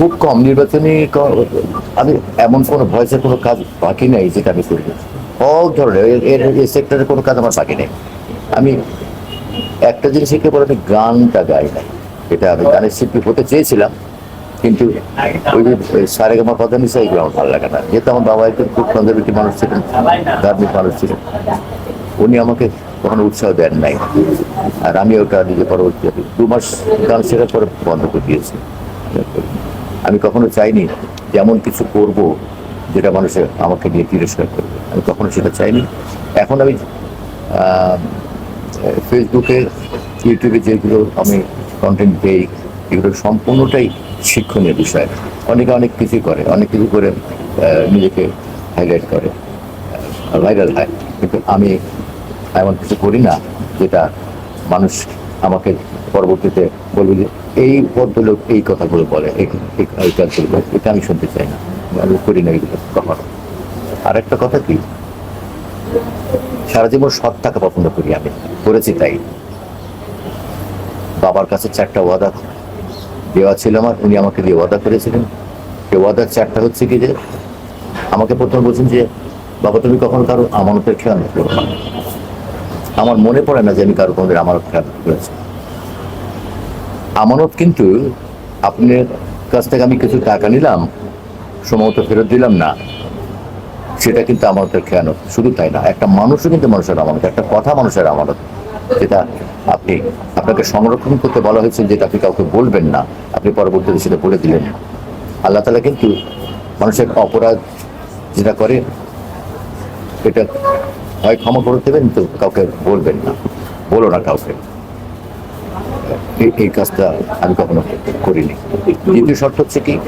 খুব কম নির্বাচনী আমি এমন কোনো ভয়েসের কোনো কাজ বাকি নেই যেটা আমি করি। অল ধরনের এর- এই সেক্টরের কোনো কাজ আমার বাকি নেই। আমি একটা জিনিস পরে আমি গানটা গাই নাই এটা আমি গানের শিল্পী হতে চেয়েছিলাম, কিন্তু ওই যে সারে গামা প্রধান হিসেবে এগুলো আমার ভালো লাগে না। যেহেতু আমার বাবা একজন খুব কনজারভেটিভ মানুষ ছিলেন, ধার্মিক মানুষ ছিলেন, উনি আমাকে কখনো উৎসাহ দেন নাই। আর আমি ওটা নিজে পরবর্তী দু মাস গান শেখার পরে বন্ধ করে দিয়েছি। আমি কখনো চাইনি যে এমন কিছু করব যেটা মানুষের আমাকে নিয়ে তিরস্কার করবে। আমি কখনো সেটা চাইনি। এখন আমি ফেসবুকে ইউটিউবে যেগুলো আমি কন্টেন্ট দেই, এগুলো সম্পূর্ণটাই শিক্ষণীয় বিষয়। অনেকে অনেক কিছু করে, অনেক কিছু করে নিজেকে হাইলাইট করে ভাইরাল হয়। কিন্তু আমি এমন কিছু করি না যেটা মানুষ আমাকে পরবর্তীতে বলবে যে এই ভদ্রলোক এই কথাগুলো বলে এটা আমি শুনতে চাই না। আমি করি না এগুলো কখনো। আর একটা কথা কি? সারা জীবন সৎ টাকা পছন্দ করি আমি। করেছি তাই। বাবার কাছে চারটা ওয়াদা দেওয়া ছিল আমার, উনি আমাকে দিয়ে ওয়াদা করেছিলেন। সেই ওয়াদার চারটা হচ্ছে কি যে, আমাকে প্রথমে বলছেন যে, বাবা, তুমি কখনো কারও আমানতের খেয়াল করো না। আমার মনে পড়ে না যে আমি কারও কোনোদিন আমানত খেয়াল করেছি। আমানত কিন্তু আপনার কাছ থেকে আমি কিছু টাকা নিলাম সময় তো ফেরত দিলাম না। সেটা কিন্তু আমাদের খেয়ানত। শুধু তাই না, একটা মানুষও কিন্তু মানুষের আমানত, একটা কথা মানুষের আমানত, যেটা আপনি, আপনাকে সংরক্ষণ করতে বলা হয়েছে, যেটা আপনি কাউকে বলবেন না। আপনি পরবর্তীতে সেটা বলে দিলেন। আল্লাহ তালা কিন্তু মানুষের অপরাধ যেটা করে, এটা হয় ক্ষমা করে দেবেন, তো কাউকে বলবেন না। বলো না কাউকে। এই- কাজটা আমি কখনো করিনি। দ্বিতীয় শর্ত হচ্ছে কি?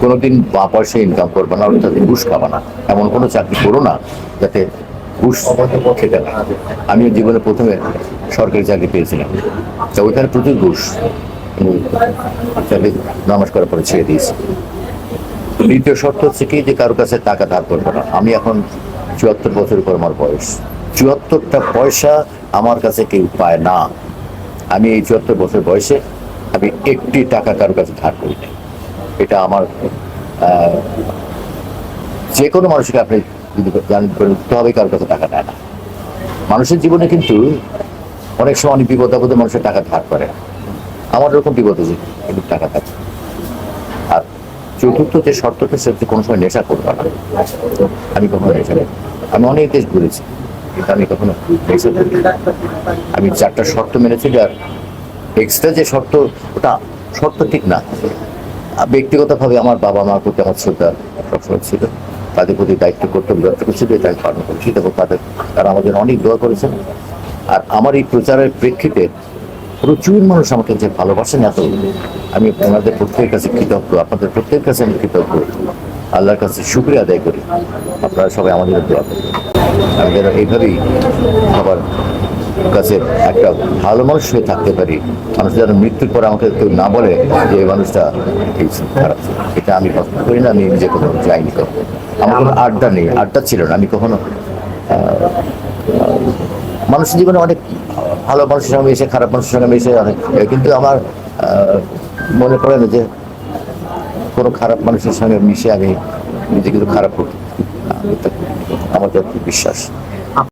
কোনোদিন বা পয়সা ইনকাম করবে না, অর্থাৎ ঘুষ খাবে না। এমন কোনো চাকরি করো না যাতে ঘুষ খেতে না আমিও জীবনে প্রথমে সরকারি চাকরি পেয়েছিলাম। তো ওইখানে প্রচুর ঘুষ। চাকরি নামাজ করার পরে ছেড়ে দিয়েছি। দ্বিতীয় শর্ত হচ্ছে কি? যে কারও কাছে টাকা ধার করবে না। আমি এখন চুয়াত্তর বছর পর আমার বয়স। চুয়াত্তরটা পয়সা আমার কাছে কেউ পায় না। আমি এই চুয়াত্তর বছর বয়সে আমি একটি টাকা কারও কাছে ধার করি নাই। এটা আমার যে কোনো মানুষকে আপনি যদি জানেন তবে কারোর কাছে টাকা নেয় না। মানুষের জীবনে কিন্তু অনেক সময় অনেক বিপদ আপদে মানুষের টাকা ধার করে না। আমার এরকম বিপদ হয়েছে, কিন্তু টাকা থাকে আর চতুর্থ যে শর্তটা, সে কোনো সময় নেশা করবে না। আমি কখনো নেশা আমি অনেক দেশ ঘুরেছি। কিন্তু আমি কখনো। আমি চারটা শর্ত মেনেছি আর এক্সট্রা যে শর্ত, ওটা শর্ত ঠিক না। ব্যক্তিগতভাবে আমার বাবা মার প্রতি আমার শ্রদ্ধা সবসময় ছিল। তাদের প্রতি দায়িত্ব, কর্তব্য যতটুকু ছিল এটা আমি পালন করেছি এবং তাদের, তারা আমাদের অনেক দোয়া করেছেন। আর আমার এই প্রচারের প্রেক্ষিতে প্রচুর মানুষ আমাকে যে ভালোবাসেন এত, আমি ওনাদের প্রত্যেকের কাছে কৃতজ্ঞ। আপনাদের প্রত্যেকের কাছে আমি কৃতজ্ঞ। আল্লাহর কাছে শুক্রিয়া আদায় করি। আপনারা সবাই আমাদের দোয়া করবেন। আমি যেন এইভাবেই সবার কাছে একটা ভালো মানুষ হয়ে থাকতে পারি। মানুষ যেন মৃত্যুর পর আমাকে কেউ না বলে যে এই মানুষটা খারাপ এটা আমি পছন্দ করি না, আমি নিজে কখনো যাইনি কখনো। আমার কোনো আড্ডা নেই, আড্ডা ছিল না। আমি কখনো মানুষের জীবনে অনেক ভালো মানুষের সঙ্গে এসে খারাপ মানুষের সঙ্গে মিশে অনেক, কিন্তু আমার মনে পড়ে না যে কোনো খারাপ মানুষের সঙ্গে মিশে আমি নিজে কিন্তু খারাপ আমার যত বিশ্বাস।